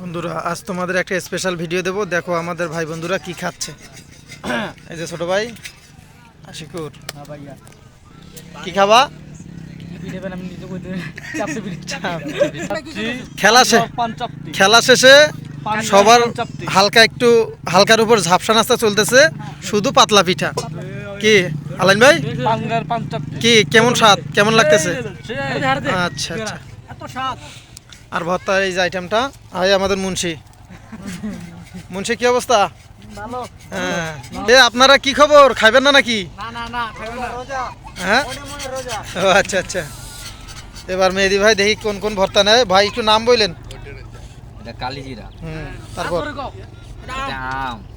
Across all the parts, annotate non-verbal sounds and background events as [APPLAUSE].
বন্ধুরা আজ তোমাদের একটা স্পেশাল ভিডিও দেবো। দেখো আমাদের ভাই বন্ধুরা কি খাচ্ছে। এই যে ছোট ভাই আশিকুর। কি খাবা? খেলা খেলা শেষে সবার হালকা একটু হালকার উপর ঝাপসা নাস্তা চলতেছে। শুধু পাতলা পিঠা। কি? আলাইন ভাই? কি কেমন স্বাদ? কেমন লাগতেছে? আচ্ছা আচ্ছা। আর ভর্তা এই যে আইটেমটা এই আমাদের মুন্সি। মুন্সি কি অবস্থা? হ্যাঁ। এ আপনারা কি খবর? খাইবেন না নাকি? হ্যাঁ? ও আচ্ছা আচ্ছা। এবার মেহেদি ভাই দেখি কোন কোন ভর্তা নেয়। ভাই একটু নাম বললেন কালিজিরা। হুম তারপর? এটা আম। আহ,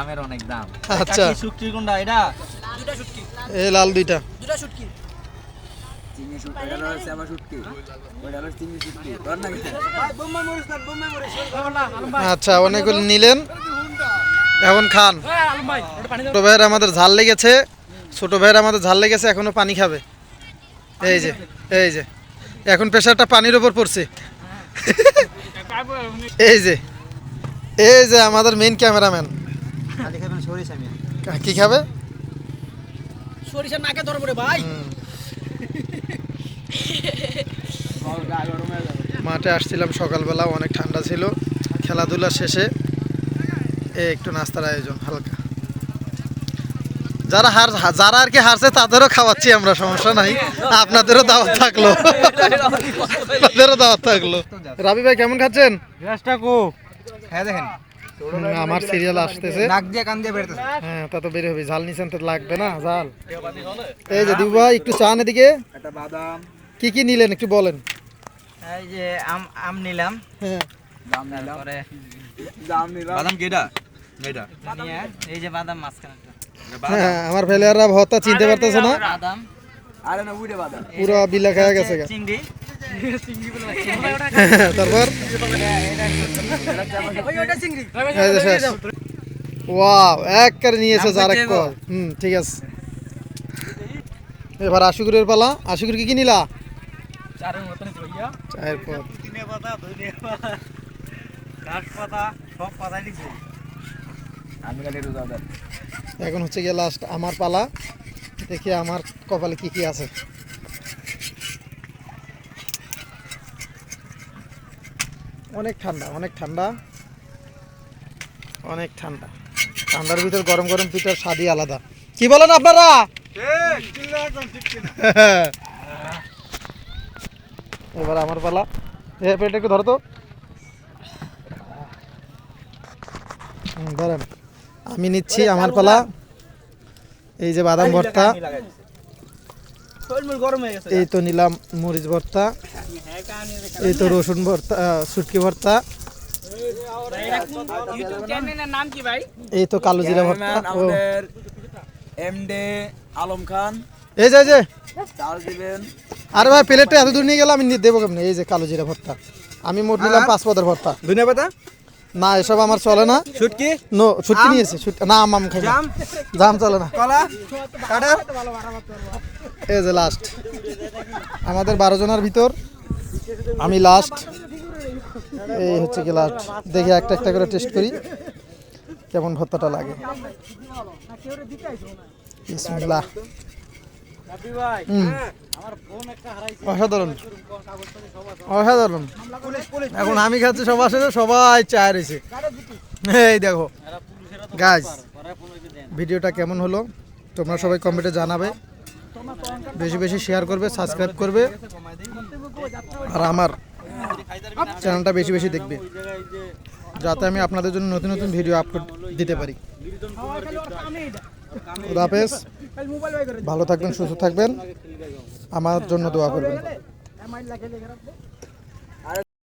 আমের অনেক দাম। আচ্ছা। শুটকি কোনটা এটা? এই লাল দুইটা। শুটকি। শুটকি ওটা হলো চিনি শুটকি। আচ্ছা অনেকগুলো নিলেন। এখন খান। ছোট ভাইয়ের আমাদের ঝাল লেগেছে। ছোট ভাইয়ের আমাদের ঝাল লেগেছে এখনও পানি খাবে। এই যে এই যে। এখন প্রেশারটা পানির ওপর পড়ছে। এই যে এই যে আমাদের মেইন ক্যামেরাম্যান খালি খাবেন সরিষা মিয়া। কি খাবে? সরিষা নাকে ধরবো রে ভাই। মাঠে আসছিলাম সকালবেলা অনেক ঠান্ডা ছিল। খেলাধুলা শেষে এ একটু নাস্তার আয়োজন হালকা। যারা হার যারা আর কি হারছে তাদেরও খাওয়াচ্ছি আমরা সমস্যা নাই। আপনাদেরও দাওয়াত থাকল। [LAUGHS] আপনাদেরও দাওয়াত থাকল। রাবি ভাই কেমন খাচ্ছেন? হ্যাঁ দেখেন। আমার সিরিয়াল আসতেছে। নাক দিয়ে কান দিয়ে বেরোতেছে। হ্যাঁ তা তো বের হবে। ঝাল নিছেন তো লাগবে না ঝাল। এই যে দিবু ভাই একটু চান এদিকে। একটা বাদাম। কি কি নিলেন একটু বলেন। এই যে আম আম নিলাম। হ্যাঁ। দাম নিলাম। দাম নিলাম। বাদাম কেডা? এটা এই যে বাদাম হ্যাঁ আমার ফেলিয়াররা ভর্তা চিনতে পারতেছে না? বাদাম। আরে না উইডে বাদাম। পুরো বিলা খাওয়া গেছে চিংড়ি। তারপর? ওয়াও এক করে নিয়েছে যার এক কর হুম ঠিক আছে। এবার আশুগুরের পালা। আশুগুর কি কি নিলা চায়ের পর এখন হচ্ছে গিয়ে লাস্ট আমার পালা। দেখি আমার কপালে কি কি আছে। অনেক ঠান্ডা অনেক ঠান্ডা। অনেক ঠান্ডা। ঠান্ডার ভিতর গরম গরম পিঠার স্বাদই আলাদা। কি বলেন আপনারা? এবার আমার পালা। এ পেটে একটু ধরো তো। ধরেন। আমি নিচ্ছি আমার পালা। এই যে বাদাম ভর্তা শরীর গরম হয়ে গেছে এই তো নিলাম মরিচ ভর্তা হ্যাঁ এই তো রসুন ভর্তা শুটকি ভর্তা। ইউটিউব চ্যানেলের নাম কি ভাই? এই তো কালো জিরা ভর্তা এমডে আলম খান। এই যে এই যে। আরে ভাই প্লেটটা এত দূর নিয়ে গেলাম আমি দেবো কেমনি? এই যে কালো জিরা ভর্তা। আমি মোট নিলাম পাঁচ পদের ভর্তা। ধনিয়া পাতা? না এসব আমার চলে না। শুটকি? নো শুটকি নিয়েছি না আম আম খাই জাম? জাম চলে না। কলা? কাঁঠাল এই যে লাস্ট আমাদের বারো জনের ভিতর আমি লাস্ট এই হচ্ছে কি লাস্ট দেখি একটা একটা করে টেস্ট করি, কেমন ভর্তাটা লাগে। অসাধারণ। অসাধারণ। এখন আমি খাচ্ছি সবার সাথে সবাই চায় রয়েছে। এই দেখো। গাছ ভিডিওটা কেমন হলো? তোমরা সবাই কমেন্টে জানাবে। বেশি বেশি শেয়ার করবে সাবস্ক্রাইব করবে, আর আমার চ্যানেলটা বেশি বেশি দেখবে, যাতে আমি আপনাদের জন্য নতুন নতুন ভিডিও আপলোড দিতে পারি। হাফেজ, ভালো থাকবেন, সুস্থ থাকবেন, আমার জন্য দোয়া করবেন।